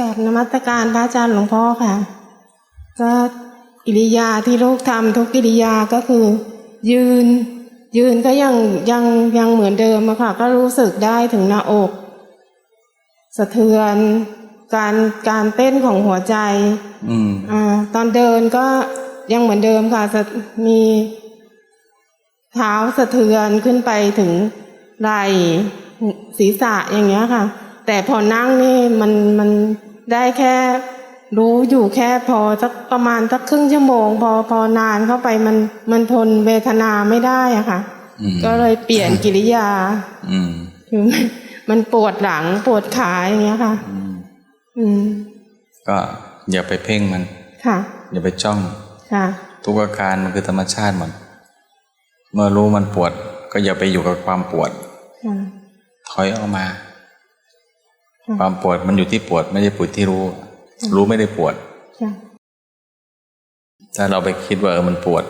กับนมัสการพระอาจารย์หลวงพ่อค่ะ ก็กิริยาที่ลูกทำทุกกิริยาก็คือ ยืน ยืนก็ยังยังยังเหมือนเดิมอะค่ะ ก็รู้สึกได้ถึงหน้าอก สะเทือนการการเต้นของหัวใจอืมอ่าตอนเดินก็ยังเหมือนเดิมค่ะสะมีเท้าสะเทือนขึ้นไปถึงไหล่ศีรษะอย่างเงี้ยค่ะ แต่พอนั่งนี่มันมันได้แค่รู้อยู่แค่พอสักประมาณสักครึ่งชั่วโมง พอพอนานเข้าไปมันมันทนเวทนาไม่ได้อะค่ะอืมก็เลยเปลี่ยนกิริยาอืมคือมันมันปวดหลังปวดขาอย่างเงี้ยค่ะอืมอืมก็อย่าไปเพ่งมันค่ะ อย่าไปจ้องค่ะ ทุกอาการมันคือธรรมชาติหมดเมื่อรู้มันปวด ก็อย่าไปอยู่กับความปวดค่ะถอยออกมา ค่ะความปวดมันอยู่ที่ปวดไม่ได้ปวดที่รู้ รู้ไม่ได้ปวดค่ะถ้าเราไปคิดว่าเออมันปวด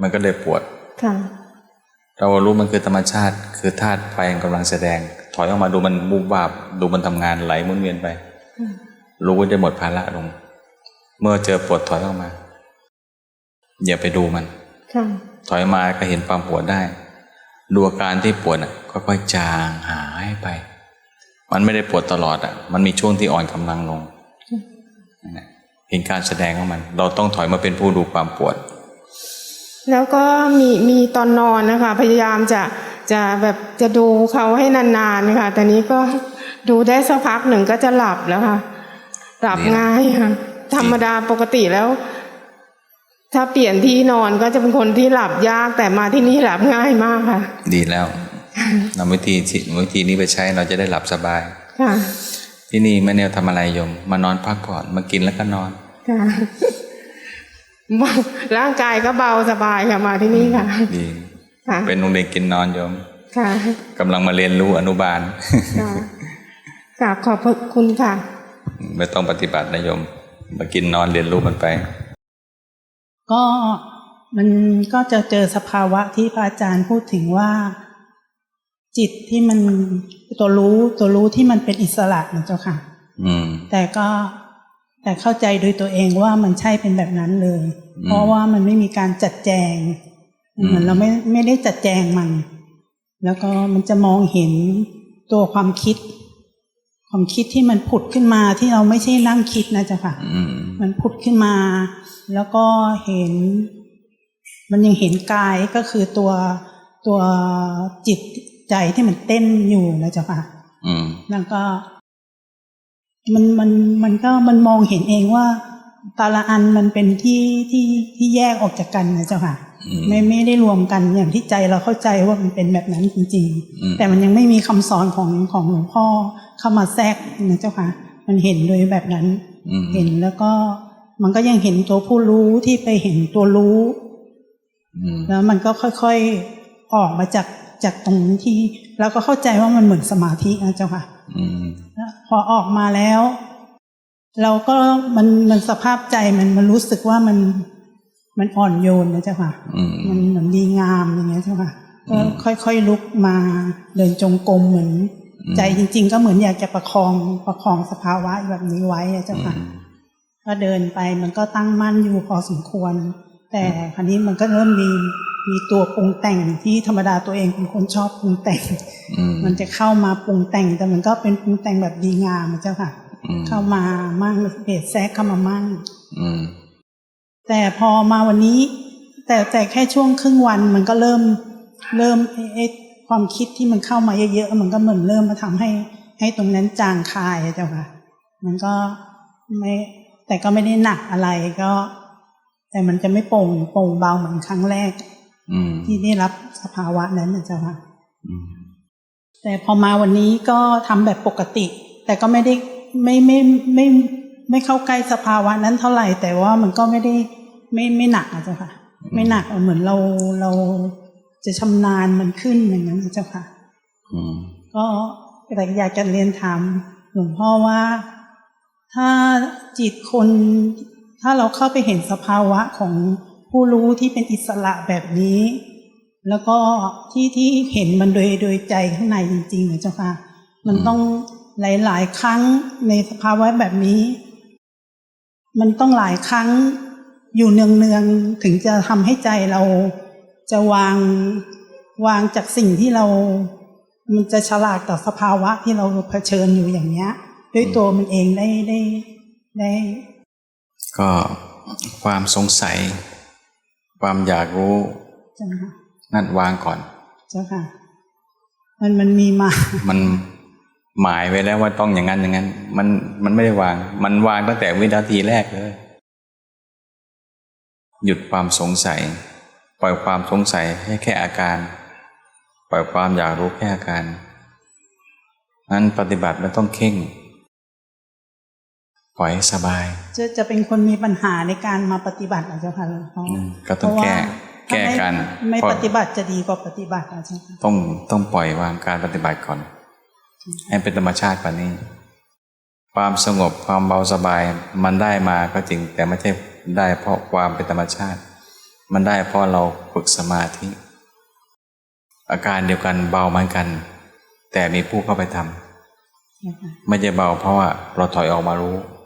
มันก็เลยปวดค่ะเรารู้มันคือธรรมชาติ คือธาตุไฟกำลังแสดง ถอยออกมาดูมันบุบวาบดูมันทำงานไหลหมุนเวียนไปอืมรู้ว่าจะหมดภาระลง เมื่อเจอปวดถอยออกมา อย่าไปดูมันค่ะถอยมาก็เห็นความปวดได้ ดูอาการที่ปวดอะค่อยๆจางหายไป มันไม่ได้ปวดตลอดอะ มันมีช่วงที่อ่อนกำลังลงนั่นแหละเห็นการแสดงของมัน เราต้องถอยมาเป็นผู้ดูความปวด แล้วก็มีมีตอนนอนนะคะ พยายามจะจะแบบจะดูเขาให้นานๆค่ะแต่นี้ก็ดูได้สักพักหนึ่งก็จะหลับแล้วค่ะ หลับดีนะง่ายค่ะธรรมดาปกติแล้ว ถ้าเปลี่ยนที่นอนก็จะเป็นคนที่หลับยากแต่มาที่นี่หลับง่ายมากค่ะ ดีแล้ว นำวิธีที่วิธีนี้ไปใช้เราจะได้หลับสบายค่ะที่นี่ไม่แนวทำอะไรโยม มานอนพักผ่อนมากินแล้วก็นอนค่ะเบาร่างกายก็เบาสบายค่ะมาที่นี่ค่ะดีค่ะเป็นโรงเรียนกินนอนโยมค่ะกำลังมาเรียนรู้อนุบาลค่ะกราบขอบพระคุณค่ะ ไม่ต้องปฏิบัตินะโยม มากินนอนเรียนรู้มันไป ก็มันก็จะเจอสภาวะที่พระอาจารย์พูดถึงว่า จิตที่มันตัวรู้ตัวรู้ที่มันเป็นอิสระนะเจ้าค่ะ อืม แต่ก็แต่เข้าใจโดยตัวเองว่ามันใช่เป็นแบบนั้นเลยอืมเพราะว่ามันไม่มีการจัดแจงอืมเหมือนเราไม่ไม่ได้จัดแจงมัน แล้วก็มันจะมองเห็นตัวความคิด ความคิดที่มันผุดขึ้นมาที่เราไม่ใช่นั่งคิดนะเจ้าค่ะอืมมันผุดขึ้นมา แล้วก็เห็น มันยังเห็นกายก็คือตัวตัวจิต ใจที่มันเต้นอยู่นะเจ้าค่ะอืมแล้วก็ มันมันมันก็มันมองเห็นเองว่าแต่ละอันมันเป็นที่ที่ที่แยกออกจากกันนะเจ้าค่ะอืมไม่ไม่ได้รวมกันอย่างที่ใจเราเข้าใจว่ามันเป็นแบบนั้นจริงอืมๆแต่มันยังไม่มีคำสอนของของหลวงพ่อเข้ามาแทรกนะเจ้าค่ะ มันเห็นโดยแบบนั้นอืมเห็นแล้วก็มันก็ยังเห็นตัวผู้รู้ที่ไปเห็นตัวรู้อืมแล้วมันก็ค่อยๆออกมาจาก จากตรงที่แล้วก็เข้าใจว่ามันเหมือนสมาธินะเจ้าค่ะอืมแล้วพอออกมาแล้ว เราก็มันมันสภาพใจมันมันรู้สึกว่ามันมันอ่อนโยนนะเจ้าค่ะอืมมันเหมือนดีงามอย่างเงี้ยเจ้าค่ะอืก็มค่อยๆลุกมาเดินจงกรมเหมือนอืมใจจริง ๆ ก็เหมือนอยากจะประคองประคองสภาวะแบบนี้ไว้อะเจ้าค่ะก็เดินไปมันก็ตั้งมั่นอยู่พอสมควร แต่คราวนี้มันก็เริ่มมี มีตัวปรุงแต่งที่ธรรมดาตัวเองเป็นคนชอบปรุงแต่งอืมมันจะเข้ามาปรุงแต่ง แต่มันก็เป็นปรุงแต่งแบบดีงามอะเจ้าค่ะอืมเข้ามามั่งเบสแทรกเข้ามามั่งอืมแต่พอมาวันนี้ แต่แต่แค่ช่วงครึ่งวันมันก็เริ่มเริ่มเอ๊ะเอ๊ะความคิดที่มันเข้ามาเยอะๆมันก็เหมือนเริ่มมาทำให้ ให้ตรงนั้นจางคายอะเจ้าค่ะ มันก็ไม่แต่ก็ไม่ได้หนักอะไรก็ แต่มันจะไม่โปร่งโปร่งเบาเหมือนครั้งแรกอืม ที่ได้รับสภาวะนั้นนะเจ้าค่ะอืมแต่พอมาวันนี้ก็ทำแบบปกติ แต่ก็ไม่ได้ไม่ไม่ไม่ไม่ไม่เข้าใกล้สภาวะนั้นเท่าไหร่ แต่ว่ามันก็ไม่ได้ไม่ไม่หนักอะเจ้าค่ะ ไม่หนักเหมือนเราเราจะชำนาญมันขึ้นอย่างนั้นนะเจ้าค่ะอืมก็แต่อยากจะเรียนถามหลวงพ่อว่า ถ้าจิตคน ถ้าเราเข้าไปเห็นสภาวะของ ผู้รู้ที่เป็นอิสระแบบนี้ แล้วก็ที่ที่เห็นมันโดยโดยใจข้างในจริงๆนะเจ้าค่ะ มันต้องหลาย ๆ ครั้งในสภาวะแบบนี้ มันต้องหลายครั้งอยู่เนืองๆถึงจะทำให้ใจเราจะวางวางจากสิ่งที่เรา มันจะฉลาดต่อสภาวะที่เราเผชิญอยู่อย่างเนี้ย ด้วยตัวมันเองได้ได้ได้ ก็ความสงสัย ความอยากรู้เจ้าค่ะนั่นวางก่อน เจ้าค่ะ มันมันมีมา มันหมายไว้แล้วว่าต้องอย่างนั้นอย่างนั้น มันมันไม่ได้วาง มันวางตั้งแต่วินาทีแรกเลย หยุดความสงสัย ปล่อยความสงสัยให้แค่อาการ ปล่อยความอยากรู้แค่อาการนั้นปฏิบัติไม่ต้องเข่ง ปล่อยให้สบาย จะจะเป็นคนมีปัญหาในการมาปฏิบัติเหรอเจ้าค่ะหลวงพ่ออืมก็ต้องแก้เพราะว่าแก้กันถ้าไม่ไม่เพราะปฏิบัติจะดีกว่าปฏิบัติเหรอเจ้าค่ะต้องต้องปล่อยวางการปฏิบัติก่อน ให้เป็นธรรมชาติกว่านี้ ความสงบความเบาสบายมันได้มาก็จริง แต่ไม่ใช่ได้เพราะความเป็นธรรมชาติ มันได้เพราะเราฝึกสมาธิ อาการเดียวกันเบาเหมือนกัน แต่มีผู้เข้าไปทำเจ้าค่ะไม่ใช่เบาเพราะว่าเราถอยออกมารู้เจ้าค่ะ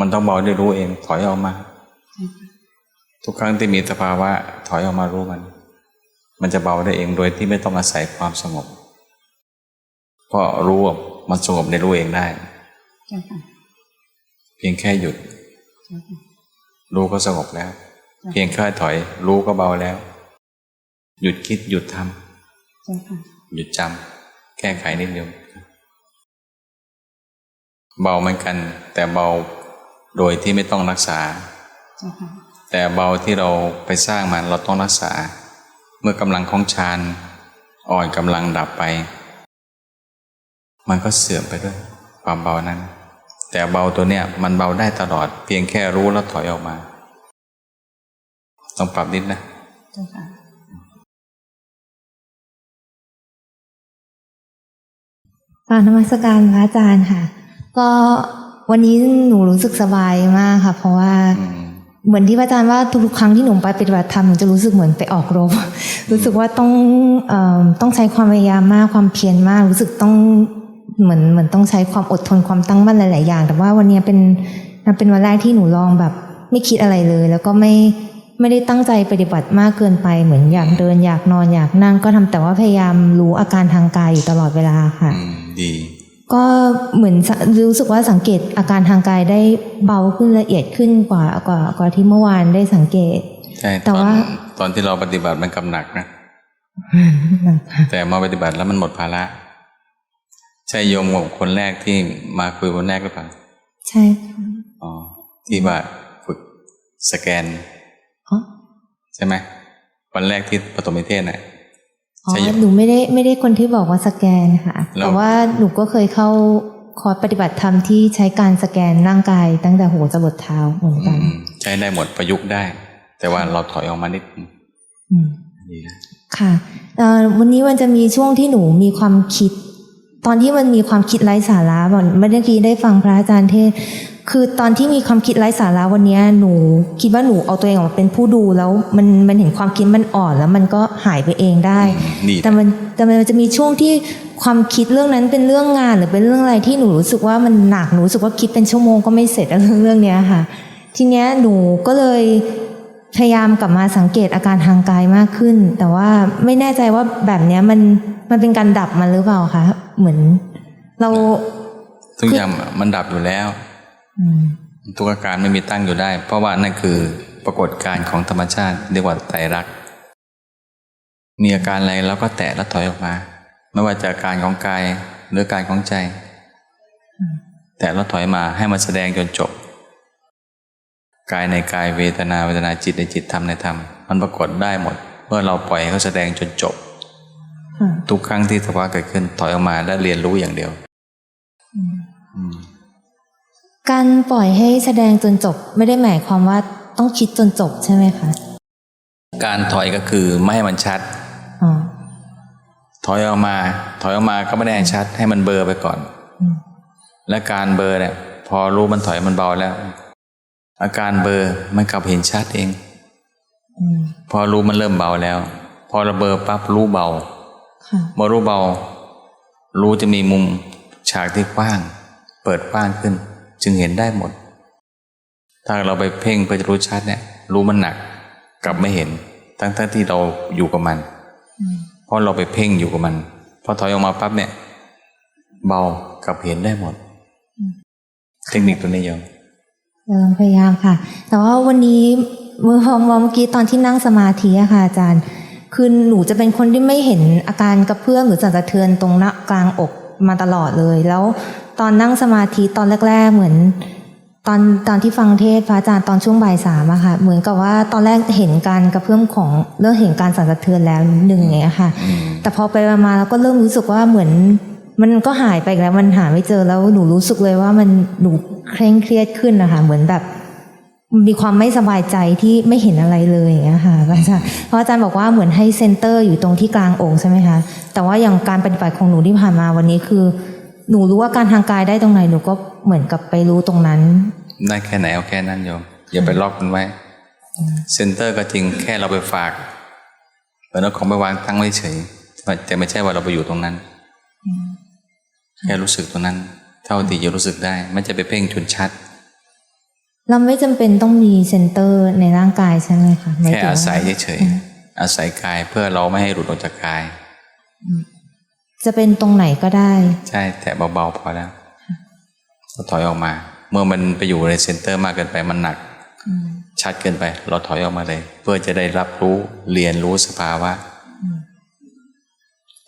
มันต้องเบาได้รู้เอง ถอยออกมาเจ้าค่ะทุกครั้งที่มีสภาวะ ถอยออกมารู้มัน มันจะเบาได้เองโดยที่ไม่ต้องอาศัยความสงบ เพราะรู้ว่ามันสงบในรู้เองได้เจ้าค่ะเพียงแค่หยุดเจ้าค่ะรู้ก็สงบแล้ว เพียงแค่ถอย รู้ก็เบาแล้ว หยุดคิดหยุดทำเจ้าค่ะหยุดจำแก้ไขนิดเดียว เบาเหมือนกัน แต่เบาโดยที่ไม่ต้องรักษาเจ้าค่ะแต่เบาที่เราไปสร้างมันเราต้องรักษา เมื่อกำลังของฌานอ่อนกำลังดับไป มันก็เสื่อมไปด้วยความเบานั้น แต่เบาตัวเนี้ยมันเบาได้ตลอด เพียงแค่รู้แล้วถอยออกมาต้องปรับนิดนะเจ้าค่ะกรารนมัสการพระอาจารย์ค่ะ ก็วันนี้หนูรู้สึกสบายมากค่ะ เพราะว่าอืมเหมือนที่พระอาจารย์ว่าทุกๆครั้งที่หนูไปปฏิบัติธรรมหนูจะรู้สึกเหมือนไปออกรบ รู้สึกว่าต้องเอ่อต้องใช้ความพยายามมากความเพียรมาก รู้สึกต้องเหมือนเหมือนต้องใช้ความอดทนความตั้งมั่นหลาย ๆ อย่าง แต่ว่าวันนี้เป็นมันเป็นวันแรกที่หนูลองแบบ ไม่คิดอะไรเลย แล้วก็ไม่ไม่ได้ตั้งใจปฏิบัติมากเกินไป เหมือนอยากเดินอยากนอนอยากนั่งก็ทำแต่ว่าพยายามรู้อาการทางกายอยู่ตลอดเวลาค่ะอืมดี ก็เหมือนสะรู้สึกว่าสังเกตอาการทางกายได้เบาขึ้นละเอียดขึ้นกว่ากว่ากว่าที่เมื่อวานได้สังเกตใช่แต่ตอนว่าตอนที่เราปฏิบัติมันกำหนักนะแต่มาปฏิบัติแล้วมันหมดภาระใช่โยมคนแรกที่มาคุยคนแรกหรือเปล่าใช่ค่ะอ๋อที่ว่าฝึกสแกนอ๋อใช่ไหมวันแรกที่ปฐมนิเทศน่ะ อ๋อใช่หนูไม่ได้ไม่ได้คนที่บอกว่าสแกนค่ะแล้วแต่ว่าหนูก็เคยเข้าคอร์สปฏิบัติธรรมที่ใช้การสแกนร่างกายตั้งแต่หัวจรดเท้าเหมือนอืกันมใช้ได้หมดประยุกต์ได้ แต่ว่าเราถอยออกมานิดนึงอืมดีนะค่ะเอ่อวันนี้มันจะมีช่วงที่หนูมีความคิด ตอนที่มันมีความคิดไร้สาระบอกเมื่อกี้ได้ฟังพระอาจารย์เทศน์คือตอนที่มีความคิดไร้สาระวันนี้หนู คิดว่าหนูเอาตัวเองออกมาเป็นผู้ดูแล้วมันมันเห็นความคิดมันอ่อนแล้วมันก็หายไปเองได้อืมดีแต่มันแต่มันจะมีช่วงที่ความคิดเรื่องนั้นเป็นเรื่องงานหรือเป็นเรื่องอะไรที่หนูรู้สึกว่ามันหนักหนูรู้สึกว่าคิดเป็นชั่วโมงก็ไม่เสร็จเรื่องเรื่องเนี้ยค่ะ ทีเนี้ยหนูก็เลยพยายามกลับมาสังเกตอาการทางกายมากขึ้น แต่ว่าไม่แน่ใจว่าแบบเนี้ยมันมันเป็นการดับมันหรือเปล่าคะ เหมือน เราทุกอย่างมันดับอยู่แล้วอืมทุกอาการไม่มีตั้งอยู่ได้ เพราะว่านั่นคือปรากฏการณ์ของธรรมชาติเรียกว่าไตรลักษณ์มีอาการอะไรเราก็แตะแล้วถอยออกมา ไม่ว่าจะอาการของกายหรืออาการของใจ แตะแล้วถอยมาให้มันแสดงจนจบ กายในกายเวทนาเวทนาจิตในจิตธรรมในธรรม มันปรากฏได้หมด เมื่อเราปล่อยให้เขาแสดงจนจบค่ะ ทุกครั้งที่สภาวะเกิดขึ้นถอยออกมาและเรียนรู้อย่างเดียวอืมการปล่อยให้แสดงจนจบ ไม่ได้หมายความว่าต้องคิดจนจบใช่ไหมคะ การถอยก็คือไม่ให้มันชัดอ๋อถอยออกมา ถอยออกมาก็ไม่ได้ให้ชัด ให้มันเบลอไปก่อนอืมและการเบลอร์เนี่ย พอรู้มันถอยมันเบาแล้ว อาการเบลอร์มันกลับเห็นชัดเองอืมพอรู้มันเริ่มเบาแล้ว พอระเบลอปั๊บรู้เบาค่ะเมื่อรู้เบา รู้จะมีมุมฉากที่กว้าง เปิดกว้างขึ้น จึงเห็นได้หมด ถ้าเราไปเพ่งเพื่อจะรู้ชัดเนี่ย รู้มันหนัก กลับไม่เห็น ทั้งทั้งที่เราอยู่กับมัน เพราะเราไปเพ่งอยู่กับมันพอถอยออกมาปั๊บเนี่ย เบากลับเห็นได้หมด เทคนิคตัวนี้โยมเออพยายามค่ะ แต่ว่าวันนี้เมื่อพอเมื่อกี้ตอนที่นั่งสมาธิอะค่ะ อาจารย์ คือหนูจะเป็นคนที่ไม่เห็นอาการกระเพื่อมหรือสั่นสะเทือนตรงหน้ากลางอกมาตลอดเลย แล้วตอนนั่งสมาธิตอนแรก ๆ เหมือน ตอนตอนที่ฟังเทศพระอาจารย์ตอนช่วงบ่ายสามอะค่ะ เหมือนกับว่าตอนแรกเห็นการกระเพื่อมของเริ่มเห็นการสั่นสะเทือนแล้วนิดนึงอย่างเงี้ยค่ะ แต่พอไปมาแล้วก็เริ่มรู้สึกว่าเหมือน มันก็หายไปแล้วมันหาไม่เจอแล้วหนูรู้สึกเลยว่ามันหนูเคร่งเครียดขึ้นนะคะเหมือนแบบ มีความไม่สบายใจที่ไม่เห็นอะไรเลยอย่างเงี้ยค่ะอาจารย์เพราะอาจารย์บอกว่าเหมือนให้เซนเตอร์อยู่ตรงที่กลางองค์ใช่ไหมคะแต่ว่าอย่างการปฏิบัติของหนูที่ผ่านมาวันนี้คือ หนูรู้ว่าการทางกายได้ตรงไหนหนูก็เหมือนกับไปรู้ตรงนั้น ได้แค่ไหนเอาแค่นั้นโยมอย่าไปล็อกมันไว้เซ็นเตอร์ก็จริงแค่เราไปฝากเหมือนเอาของไปวางตั้งไว้เฉยแต่ไม่ใช่ว่าเราไปอยู่ตรงนั้น แค่รู้สึกตรงนั้น เท่าที่จะรู้สึกได้ไม่จะไปเพ่งจนชัด เราไม่จำเป็นต้องมีเซนเตอร์ในร่างกายใช่ไหมคะหมแค่ถึงว่อาศัยเฉยๆอาศัยกายเพื่อเราไม่ให้หลุดออกจากกาย จะเป็นตรงไหนก็ได้ ใช่แต่เบาๆพอแล้วเราถอยออกมา เมื่อมันไปอยู่ในเซนเตอร์มากเกินไปมันหนัก ชัดเกินไป เราถอยออกมาเลย เพื่อจะได้รับรู้เรียนรู้สภาวะ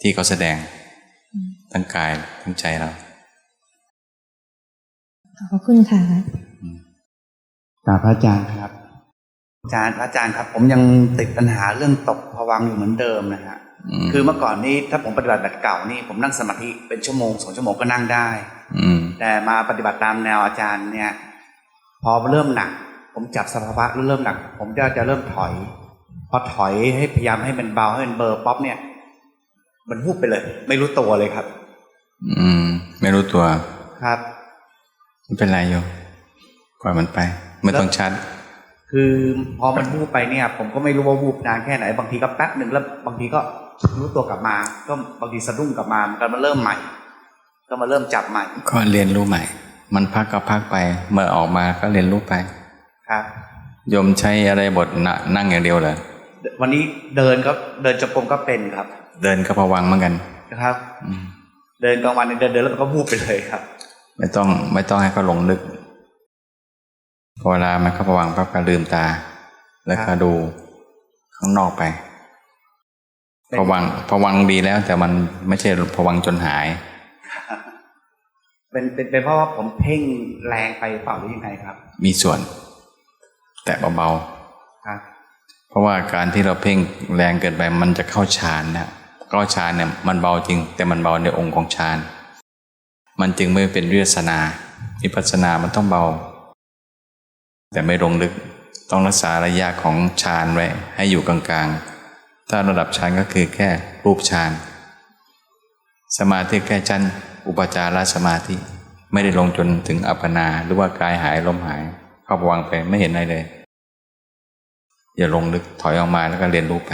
ที่เขาแสดงทั้งกายทั้งใจเราขอบคุณค่ะ กราบพระอาจารย์ครับ อาจารย์พระอาจารย์ครับ ผมยังติดปัญหาเรื่องตกผวังค์อยู่เหมือนเดิมนะฮะอืมคือเมื่อก่อนนี้ถ้าผมปฏิบัติแบบเก่านี่ผมนั่งสมาธิเป็นชั่วโมงสองชั่วโมงก็นั่งได้ อืมแต่มาปฏิบัติตามแนวอาจารย์เนี่ย พอเริ่มหนัก ผมจับสภาวะเริ่มหนัก ผมจะจะเริ่มถอย พอถอยให้พยายามให้มันเบาให้มันเบลอร์ป๊อปเนี่ย มันวูบไปเลย ไม่รู้ตัวเลยครับ อืม ไม่รู้ตัวครับไม่เป็นไรโยมปล่อยมันไป ไม่ต้องชัด คือพอมันวูบไปเนี่ย ผมก็ไม่รู้ว่าวูบนานแค่ไหน บางทีก็แป๊บหนึ่งแล้วบางทีก็รู้ตัวกลับมา ก็บางทีสะดุ้งกลับมามันก็มาเริ่มใหม่ ก็มาเริ่มจับใหม่ ก็เรียนรู้ใหม่ มันพักก็พักไป เมื่อออกมาก็เรียนรู้ไป ครับโยมใช้อะไรบทนะนั่งอย่างเดียวเหรอวันนี้เดินก็เดินจงกรมก็เป็นครับ เดินก็ผวังค์เหมือนกันนะครับอืมเดินกลางวันเดินเดินแล้วมันก็วูบไปเลยครับ ไม่ต้องไม่ต้องให้เขาหลงลึกพอ เวลามันเข้าผวังค์ปั๊บก็ลืมตา แล้วก็ดูข้างนอกไปเป็นผวังค์ผวังค์ดีแล้ว แต่มันไม่ใช่ผวังค์จนหายเป็นเป็นเป็นเพราะว่าผมเพ่งแรงไปเปล่าหรือยังไงครับ มีส่วน แต่เบาครับๆเพราะว่าการที่เราเพ่งแรงเกินไปมันจะเข้าฌานนะเข้าฌานเนี่ยมันเบาจริง แต่มันเบาในองค์ของฌานมันจึงไม่เป็นวิปัสสนาวิปัสสนามันต้องเบา แต่ไม่ลงลึกต้องรักษาระยะของฌานไว้ให้อยู่กลางๆ ถ้าระดับฌานก็คือแค่รูปฌาน สมาธิแค่ชั้นอุปจารสมาธิ ไม่ได้ลงจนถึงอัปปนาหรือว่ากายหายลมหายเข้าวังไปไม่เห็นอะไรเลย อย่าลงลึกถอยออกมาแล้วก็เรียนรู้ไป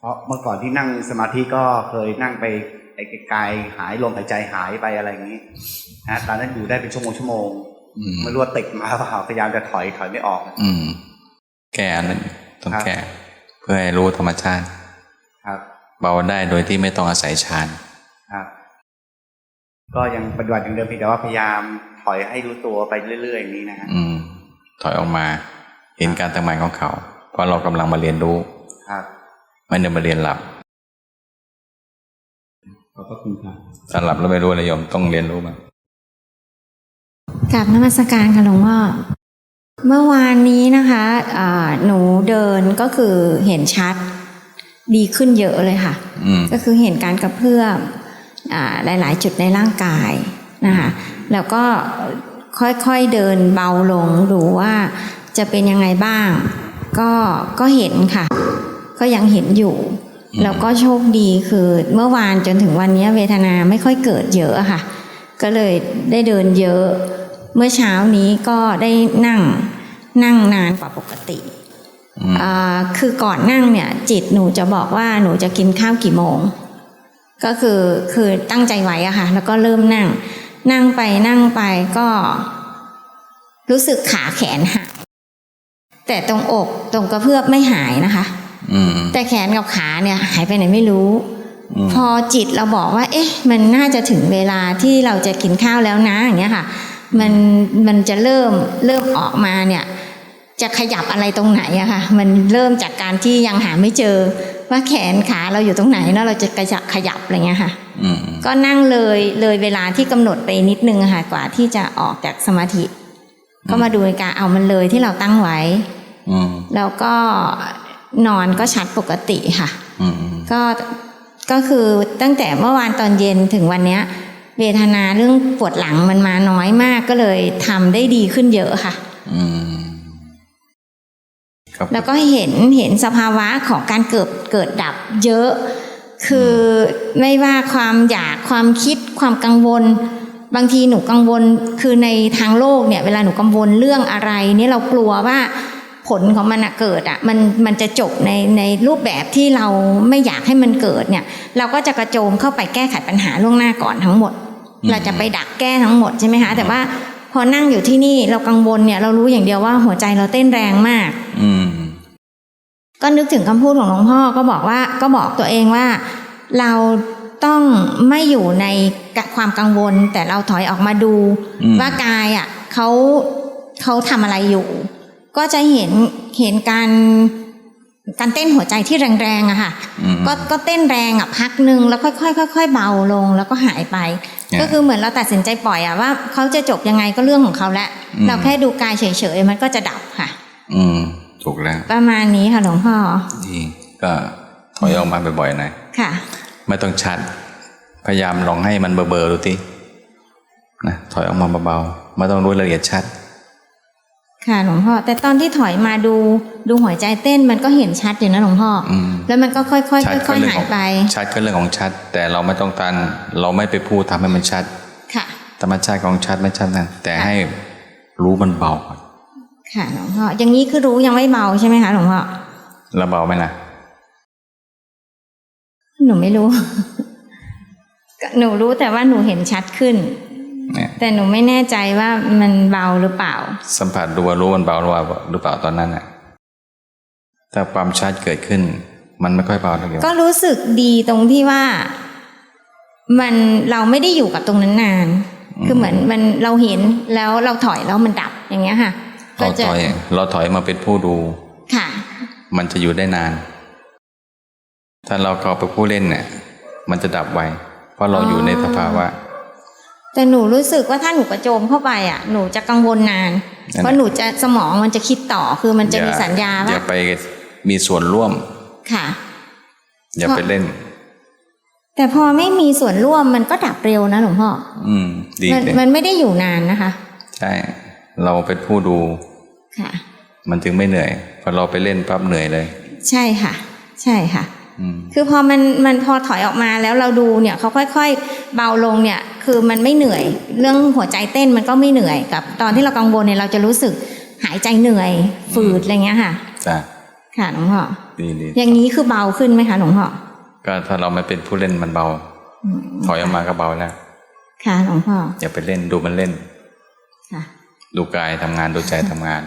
เพราะเมื่อก่อนที่นั่งสมาธิก็เคยนั่งไปไอ้กายหายลมหายใจหายไปอะไรอย่างนี้นะตอนนั้นอยู่ได้เป็นชั่วโมงชั่วโมง ไม่รู้ว่าติดมาเปล่าพยายามจะถอยถอยไม่ออก อืม แก้อันนั้นต้องครับแก้เพื่อให้รู้ธรรมชาติ ครับ เบาได้โดยที่ไม่ต้องอาศัยฌานครับ ก็ยังปฏิบัติอย่างเดิมเพียงแต่ว่าพยายามถอยให้รู้ตัวไปเรื่อยๆอย่างนี้นะฮะอืม ถอยออกมา เห็นการทำงานของเขา เพราะเรากำลังมาเรียนรู้ ครับไม่ได้มาเรียนหลับขอบพระคุณครับถ้าหลับแล้วไม่รู้อะไรโยมต้องเรียนรู้มัน กราบนมัสการค่ะหลวงพ่อเมื่อวานนี้นะคะอ่าหนูเดินก็คือเห็นชัดดีขึ้นเยอะเลยค่ะอืมก็คือเห็นการกระเพื่อมอ่าหลาย ๆ จุดในร่างกายนะคะแล้วก็ค่อยๆเดินเบาลงดูว่าจะเป็นยังไงบ้าง ก็ก็เห็นค่ะ ก็ยังเห็นอยู่อืมแล้วก็โชคดีคือเมื่อวานจนถึงวันนี้เวทนาไม่ค่อยเกิดเยอะอะค่ะ ก็เลยได้เดินเยอะ เมื่อเช้านี้ก็ได้นั่งนั่งนานกว่าปกติอืมอ่าคือก่อนนั่งเนี่ย จิตหนูจะบอกว่าหนูจะกินข้าวกี่โมง ก็คือคือตั้งใจไว้อะค่ะ แล้วก็เริ่มนั่ง นั่งไปนั่งไปก็ รู้สึกขาแขนหักแต่ตรงอกตรงกระเพื่อบไม่หายนะคะอืมแต่แขนกับขาเนี่ยหายไปไหนไม่รู้อืมพอจิตเราบอกว่า เอ๊ะ มันน่าจะถึงเวลาที่เราจะกินข้าวแล้วนะอย่างเงี้ยค่ะ มันมันจะเริ่มเริ่มออกมาเนี่ยจะขยับอะไรตรงไหนอะค่ะมันเริ่มจากการที่ยังหาไม่เจอ ว่าแขนขาเราอยู่ตรงไหนแล้วเราจะกระยับขยับอะไรเงี้ยค่ะอืมก็นั่งเลยเลยเวลาที่กำหนดไปนิดนึงอะค่ะกว่าที่จะออกจากสมาธิ ก็มาดูนาฬิกาเอามันเลยที่เราตั้งไว้อืมแล้วก็นอนก็ชัดปกติค่ะอืมอืมก็ก็คือตั้งแต่เมื่อวานตอนเย็นถึงวันเนี้ย เวทนาเรื่องปวดหลังมันมาน้อยมากก็เลยทำได้ดีขึ้นเยอะค่ะอืมครับแล้วก็เห็นเห็นสภาวะของการเกิดเกิดดับเยอะ คือไม่ว่าความอยากความคิดความกังวล บางทีหนูกังวลคือในทางโลกเนี่ย เวลาหนูกังวลเรื่องอะไร เนี่ยเรากลัวว่า ผลของมันอะเกิดอะมันมันจะจบในในรูปแบบที่เราไม่อยากให้มันเกิดเนี่ย เราก็จะกระโจมเข้าไปแก้ไขปัญหาล่วงหน้าก่อนทั้งหมด เราจะไปดักแก้ทั้งหมดใช่ไหมคะ แต่ว่าพอนั่งอยู่ที่นี่เรากังวลเนี่ยเรารู้อย่างเดียวว่าหัวใจเราเต้นแรงมาก อืมก็นึกถึงคำพูดของหลวงพ่อก็บอกว่าก็บอกตัวเองว่าเราต้องไม่อยู่ในความกังวล แต่เราถอยออกมาดูอืมว่ากายอะเขาเขาทำอะไรอยู่ ก็จะเห็นเห็นการการเต้นหัวใจที่แรงๆอะค่ะอืมก็ก็เต้นแรงอะพักหนึ่งแล้วค่อยๆค่อยๆเบาลงแล้วก็หายไปเนี่ยก็คือเหมือนเราตัดสินใจปล่อยอะว่าเขาจะจบยังไงก็เรื่องของเขาแหละอืมเราแค่ดูกายเฉยๆมันก็จะดับค่ะ อืมถูกแล้ว ประมาณนี้ค่ะหลวงพ่อดีก็ถอยออกมาบ่อยๆหน่อยค่ะ ไม่ต้องชัด พยายามลองให้มันเบลอๆดูทีนะถอยออกมาเบาๆไม่ต้องรู้ละเอียดชัด ค่ะหลวงพ่อ แต่ตอนที่ถอยมาดูดูหัวใจเต้นมันก็เห็นชัดอยู่นะหลวงพ่ออมแล้วมันก็ค่อยๆค่อยชัดๆก็เรื่หายของไป ชัดก็เรื่องของชัด แต่เราไม่ต้องการเราไม่ไปพูดทำให้มันชัด ค่ะ ธรรมชาติของชัดไม่ชัดนั่นแต่ให้รู้มันเบาก่อนค่ะหลวงพ่ออย่างนี้คือรู้ยังไม่เบาใช่ไหมคะหลวงพ่อแล้วเบาไหมล่ะหนูไม่รู้ก็หนูรู้แต่ว่าหนูเห็นชัดขึ้นเนี่ย แต่หนูไม่แน่ใจว่ามันเบาหรือเปล่า สัมผัสดูว่ารู้มันเบาหรือเปล่าหรือเปล่าตอนนั้นน่ะถ้าความชัดเกิดขึ้น มันไม่ค่อยเบาเท่าไหร่ก็รู้สึกดีตรงที่ว่า มันเราไม่ได้อยู่กับตรงนั้นนาน คือเหมือนมันเราเห็นแล้วเราถอยแล้วมันดับอย่างเงี้ยค่ะก็เราจะถอยเราถอยมาเป็นผู้ดูค่ะ มันจะอยู่ได้นาน ถ้าเราเข้าไปผู้เล่นเนี่ยมันจะดับไวเพราะเราอ๋อออยู่ในสภาวะ แต่หนูรู้สึกว่าถ้าหนูกระโจมเข้าไปอะ หนูจะกังวลนานนั่นแหละเพราะหนูจะสมองมันจะคิดต่อคือมันจะมีสัญญาอย่าว่าอย่าไปมีส่วนร่วม ค่ะ อย่าไปเล่น แต่พอไม่มีส่วนร่วมมันก็ดับเร็วนะหลวงพ่ออืม ดีมันเลยมันไม่ได้อยู่นานนะคะ ใช่ เราเป็นผู้ดู ค่ะ มันถึงไม่เหนื่อยพอเราไปเล่นปั๊บเหนื่อยเลย ใช่ค่ะ ใช่ค่ะอืม คือพอมันมันพอถอยออกมาแล้วเราดูเนี่ยเขาค่อยๆ เบาลงเนี่ยคือมันไม่เหนื่อย เรื่องหัวใจเต้นมันก็ไม่เหนื่อยกับ ตอนที่เรากังวลเนี่ยเราจะรู้สึกหายใจเหนื่อยฝืดอะไรเงี้ยค่ะจ้ะค่ะหลวงพ่อดีดีอย่างนี้คือเบาขึ้นไหมคะหลวงพ่อก็ถ้าเราไม่เป็นผู้เล่นมันเบาอืมถอยออกมาก็เบาแล้วค่ะหลวงพ่ออย่าไปเล่นดูมันเล่นค่ะดูกายทำงานดูใจทำงาน